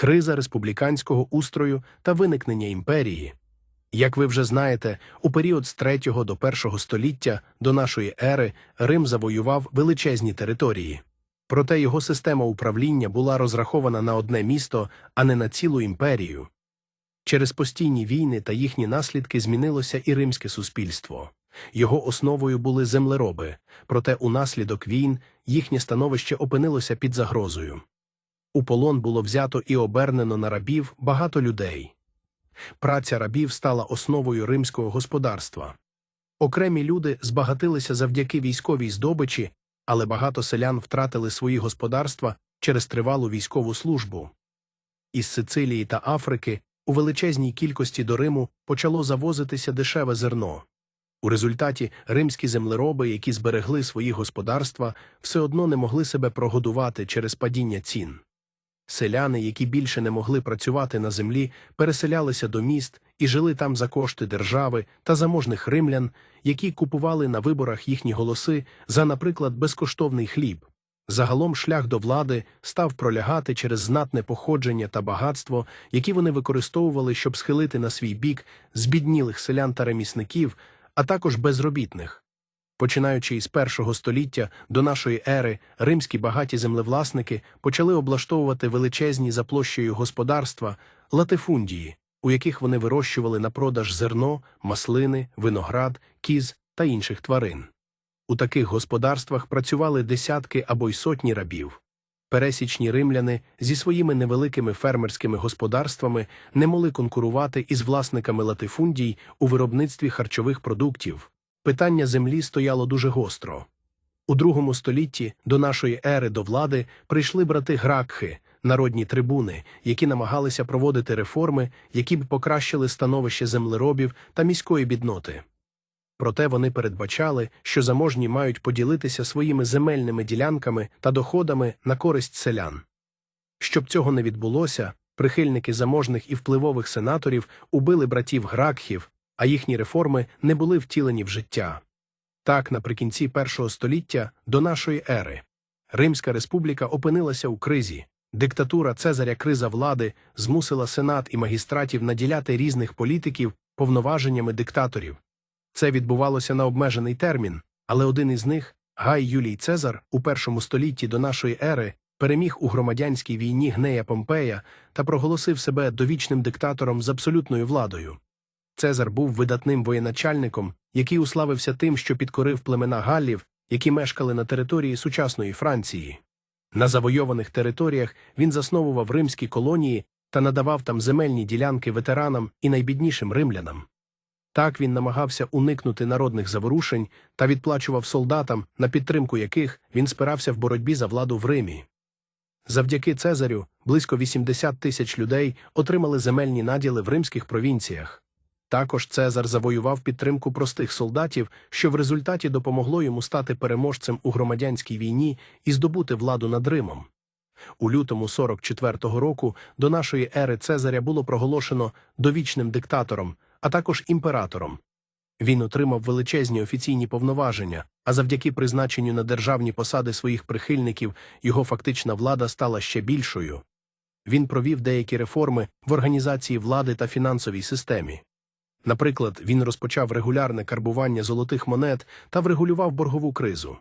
криза республіканського устрою та виникнення імперії. Як ви вже знаєте, у період з 3 до 1 століття до нашої ери Рим завоював величезні території. Проте його система управління була розрахована на одне місто, а не на цілу імперію. Через постійні війни та їхні наслідки змінилося і римське суспільство. Його основою були землероби, проте унаслідок війн їхнє становище опинилося під загрозою. У полон було взято і обернено на рабів багато людей. Праця рабів стала основою римського господарства. Окремі люди збагатилися завдяки військовій здобичі, але багато селян втратили свої господарства через тривалу військову службу. Із Сицилії та Африки у величезній кількості до Риму почало завозитися дешеве зерно. У результаті римські землероби, які зберегли свої господарства, все одно не могли себе прогодувати через падіння цін. Селяни, які більше не могли працювати на землі, переселялися до міст і жили там за кошти держави та заможних римлян, які купували на виборах їхні голоси за, наприклад, безкоштовний хліб. Загалом шлях до влади став пролягати через знатне походження та багатство, які вони використовували, щоб схилити на свій бік збіднілих селян та ремісників, а також безробітних. Починаючи із першого століття до нашої ери, римські багаті землевласники почали облаштовувати величезні за площею господарства латифундії, у яких вони вирощували на продаж зерно, маслини, виноград, кіз та інших тварин. У таких господарствах працювали десятки або й сотні рабів. Пересічні римляни зі своїми невеликими фермерськими господарствами не могли конкурувати із власниками латифундій у виробництві харчових продуктів. Питання землі стояло дуже гостро. У другому столітті до нашої ери до влади прийшли брати Гракхи, народні трибуни, які намагалися проводити реформи, які б покращили становище землеробів та міської бідноти. Проте вони передбачали, що заможні мають поділитися своїми земельними ділянками та доходами на користь селян. Щоб цього не відбулося, прихильники заможних і впливових сенаторів убили братів Гракхів, а їхні реформи не були втілені в життя. Так, наприкінці першого століття до нашої ери Римська республіка опинилася у кризі. Диктатура Цезаря криза влади змусила сенат і магістратів наділяти різних політиків повноваженнями диктаторів. Це відбувалося на обмежений термін, але один із них, Гай Юлій Цезар, у першому столітті до нашої ери, переміг у громадянській війні Гнея Помпея та проголосив себе довічним диктатором з абсолютною владою. Цезар був видатним воєначальником, який уславився тим, що підкорив племена Галлів, які мешкали на території сучасної Франції. На завойованих територіях він засновував римські колонії та надавав там земельні ділянки ветеранам і найбіднішим римлянам. Так він намагався уникнути народних заворушень та відплачував солдатам, на підтримку яких він спирався в боротьбі за владу в Римі. Завдяки Цезарю близько 80 тисяч людей отримали земельні наділи в римських провінціях. Також Цезар завоював підтримку простих солдатів, що в результаті допомогло йому стати переможцем у громадянській війні і здобути владу над Римом. У лютому 44-го року до нашої ери Цезаря було проголошено довічним диктатором, а також імператором. Він отримав величезні офіційні повноваження, а завдяки призначенню на державні посади своїх прихильників його фактична влада стала ще більшою. Він провів деякі реформи в організації влади та фінансовій системі. Наприклад, він розпочав регулярне карбування золотих монет та врегулював боргову кризу.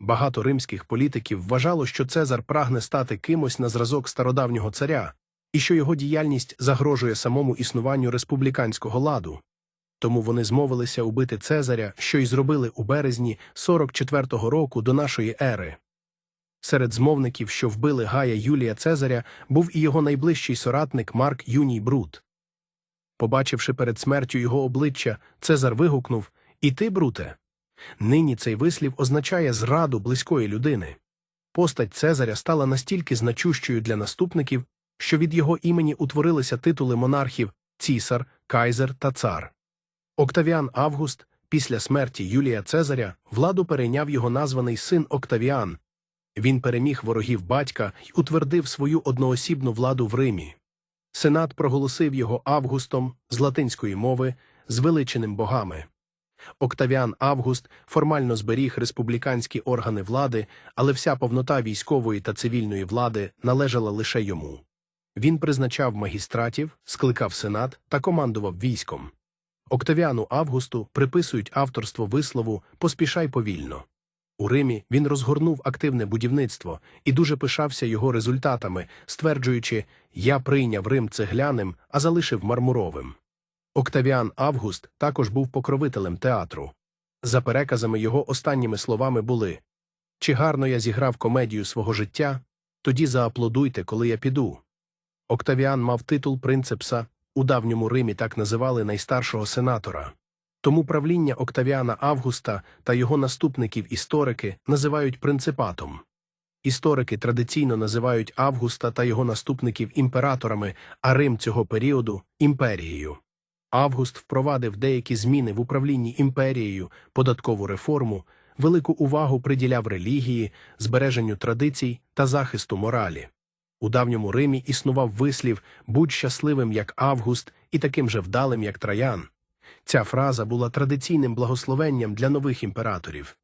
Багато римських політиків вважало, що Цезар прагне стати кимось на зразок стародавнього царя, і що його діяльність загрожує самому існуванню республіканського ладу. Тому вони змовилися убити Цезаря, що й зробили у березні 44-го року до нашої ери. Серед змовників, що вбили Гая Юлія Цезаря, був і його найближчий соратник Марк Юній Брут. Побачивши перед смертю його обличчя, Цезар вигукнув І ти, Бруте. Нині цей вислів означає зраду близької людини. Постать Цезаря стала настільки значущою для наступників, що від його імені утворилися титули монархів цісар, кайзер та цар. Октавіан Август, після смерті Юлія Цезаря, владу перейняв його названий син Октавіан. Він переміг ворогів батька й утвердив свою одноосібну владу в Римі. Сенат проголосив його Августом з латинської мови, звеличеним богами. Октавіан Август формально зберіг республіканські органи влади, але вся повнота військової та цивільної влади належала лише йому. Він призначав магістратів, скликав сенат та командував військом. Октавіану Августу приписують авторство вислову «поспішай повільно». У Римі він розгорнув активне будівництво і дуже пишався його результатами, стверджуючи «Я прийняв Рим цегляним, а залишив мармуровим». Октавіан Август також був покровителем театру. За переказами його останніми словами були «Чи гарно я зіграв комедію свого життя? Тоді зааплодуйте, коли я піду». Октавіан мав титул принцепса, у давньому Римі так називали найстаршого сенатора. Тому правління Октавіана Августа та його наступників-історики називають принципатом. Історики традиційно називають Августа та його наступників імператорами, а Рим цього періоду імперією. Август впровадив деякі зміни в управлінні імперією, податкову реформу, велику увагу приділяв релігії, збереженню традицій та захисту моралі. У давньому Римі існував вислів «будь щасливим, як Август, і таким же вдалим, як Траян». Ця фраза була традиційним благословенням для нових імператорів.